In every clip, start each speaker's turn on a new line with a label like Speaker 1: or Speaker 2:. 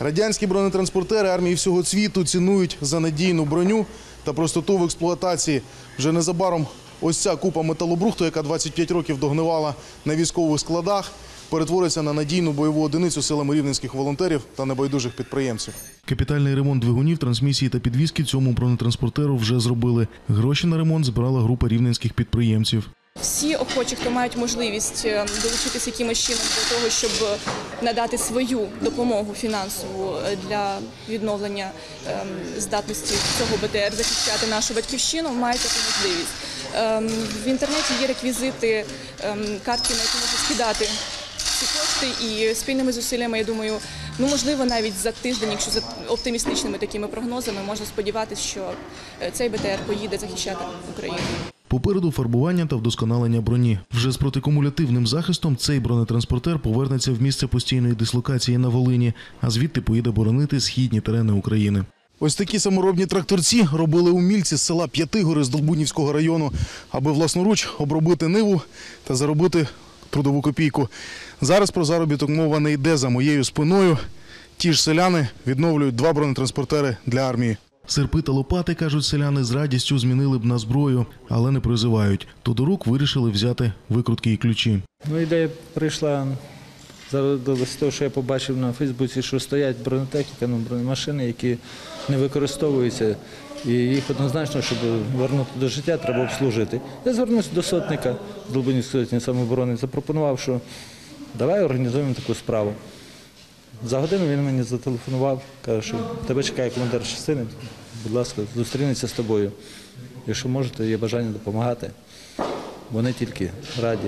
Speaker 1: Радянські бронетранспортери армії всього світу цінують за надійну броню та простоту в експлуатації. Вже незабаром ось ця купа металобрухту, яка 25 років догнивала на військових складах, перетвориться на надійну бойову одиницю силами рівненських волонтерів та небайдужих підприємців. Капітальний ремонт двигунів, трансмісії та підвізки цьому бронетранспортеру вже зробили. Гроші на ремонт збирала група рівненських підприємців.
Speaker 2: Всі охочі, хто мають можливість е, долучитися якимось чином для того, щоб надати свою допомогу фінансову е, для відновлення ем, здатності цього БТР захищати нашу батьківщину, мають таку можливість. Ем, В інтернеті є реквізити ем, картки, на які можна скидати ці кошти, і спільними зусиллями, я думаю, ну можливо, навіть за тиждень, якщо за оптимістичними такими прогнозами, можна сподіватися, що е, цей БТР поїде захищати Україну.
Speaker 1: Попереду фарбування та вдосконалення броні. Вже з протикумулятивним захистом цей бронетранспортер повернеться в місце постійної дислокації на Волині, а звідти поїде боронити східні терени України. Ось такі саморобні тракторці робили умільці з села П'ятигори з Долбунівського району, аби власноруч обробити ниву та заробити трудову копійку. Зараз про заробіток мова не йде за моєю спиною. Ті ж селяни відновлюють два бронетранспортери для армії. Серпи та лопати, кажуть селяни, з радістю змінили б на зброю, але не призивають. То до рук вирішили взяти викрутки і ключі.
Speaker 3: Ну, ідея прийшла з того, що я побачив на Фейсбуці, що стоять бронетехніка, ну, бронемашини, які не використовуються. І їх однозначно, щоб вернути до життя, треба обслужити. Я звернувся до сотника Долбинівської самооборони, запропонував, що давай організуємо таку справу. За годину він мені зателефонував, каже, що тебе чекає командир частини, будь ласка, зустрінеться з тобою. Якщо можете, є бажання допомагати. Вони тільки раді.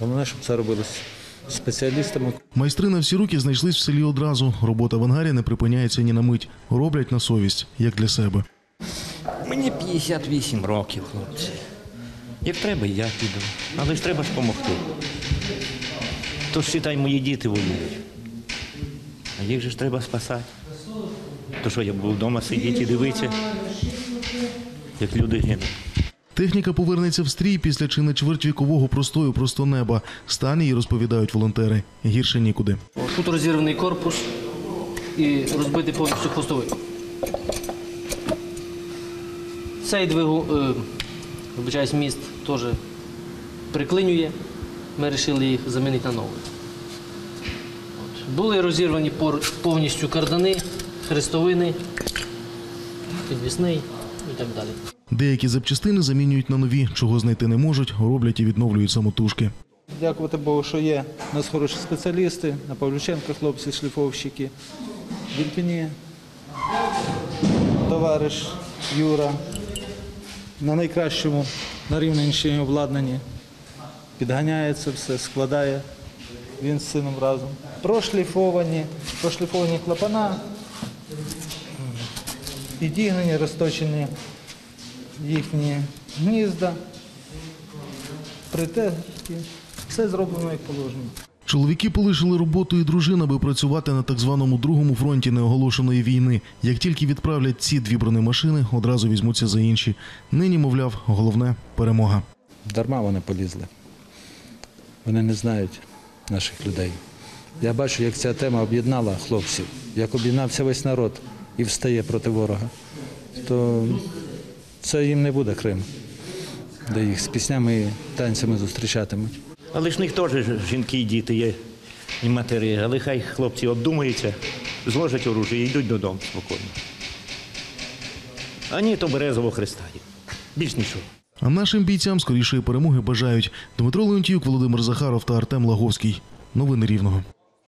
Speaker 3: Головне, щоб це робилось спеціалістами.
Speaker 1: Майстри на всі руки знайшлись в селі одразу. Робота в ангарі не припиняється ні на мить. Роблять на совість, як для себе.
Speaker 4: Мені 58 років, хлопці. Як треба, я піду. Але ж треба ж допомогти. То ж вважай, мої діти воюють. А їх же ж треба спасати. То що я буду вдома сидіти і дивитися, як люди гинуть.
Speaker 1: Техніка повернеться в стрій після чи не чверть вікового простою просто неба. Стан її розповідають волонтери. Гірше нікуди.
Speaker 5: Тут розірваний корпус і розбитий повністю хвостовий. Цей двигун, е, вибачаюсь, міст теж приклинює. Ми вирішили їх замінити на новий. Були розірвані повністю кардани, хрестовини, підвісний і так далі.
Speaker 1: Деякі запчастини замінюють на нові, чого знайти не можуть, роблять і відновлюють самотужки.
Speaker 3: Дякувати Богу, що є у нас хороші спеціалісти, на Павлюченка хлопці, шліфовщики, в Ірпіні, товариш Юра, на найкращому на Рівненщині обладнанні. Підганяє це все, складає він з сином разом. Прошліфовані, прошліфовані клапана, підігнані, розточені їхні гнізда, притежки. Все зроблено як положено.
Speaker 1: Чоловіки полишили роботу і дружин, аби працювати на так званому другому фронті неоголошеної війни. Як тільки відправлять ці дві бронемашини, одразу візьмуться за інші. Нині, мовляв, головне перемога.
Speaker 3: Дарма вони полізли. Вони не знають наших людей. Я бачу, як ця тема об'єднала хлопців, як об'єднався весь народ і встає проти ворога. То це їм не буде Крим, де їх з піснями і танцями зустрічатимуть.
Speaker 4: Але ж в них теж жінки і діти є, і матері. Але хай хлопці обдумаються, зложать оружие і йдуть додому спокійно. А ні, то березово хреста є. Більш нічого.
Speaker 1: А нашим бійцям скорішої перемоги бажають Дмитро Леонтіюк, Володимир Захаров та Артем Лаговський. Новини Рівного.